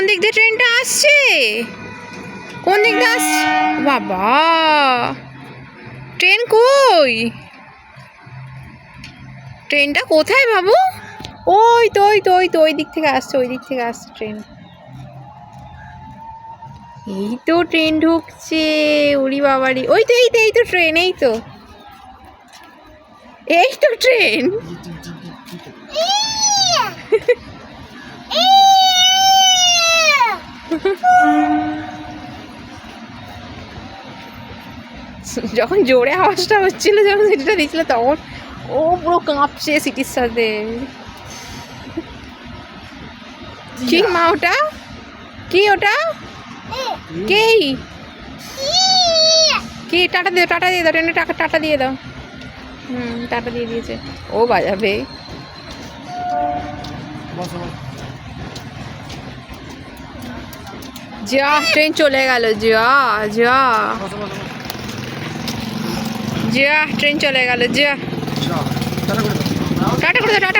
কোন দিক দিয়ে ট্রেনটা আসছে? কোন দিক দিয়ে আসছে বাবা! ট্রেন কই? ট্রেনটা কোথায় বাবু? ওই তো ওই তো ওই তো, ওই দিক থেকে আসছে, ওই দিক থেকে আসছে ট্রেন এই তো ট্রেন ঢুকছে, উড়ি বাবারি। ওই তো, এই তো এই তো ট্রেন এই তো। এই তো ট্রেন যখন জোরে আওয়াজটা হচ্ছিল যখন সিটিটা দিচ্ছিল তখন ও পুরো কাঁপছে সিটির সাথে। কি মা ওটা? কি ওটা? কে কি? টাটা দিয়ে টাটা দিয়ে দাও ট্রেনে টাকা টাটা দিয়ে দাও। হুম টাটা দিয়ে দিয়েছে। ও বাজাবে। বসো। যা ট্রেন চলে গেল যা যা যা ট্রেন চলে গেল যা টাটা করে দাও। টাটা করে দাও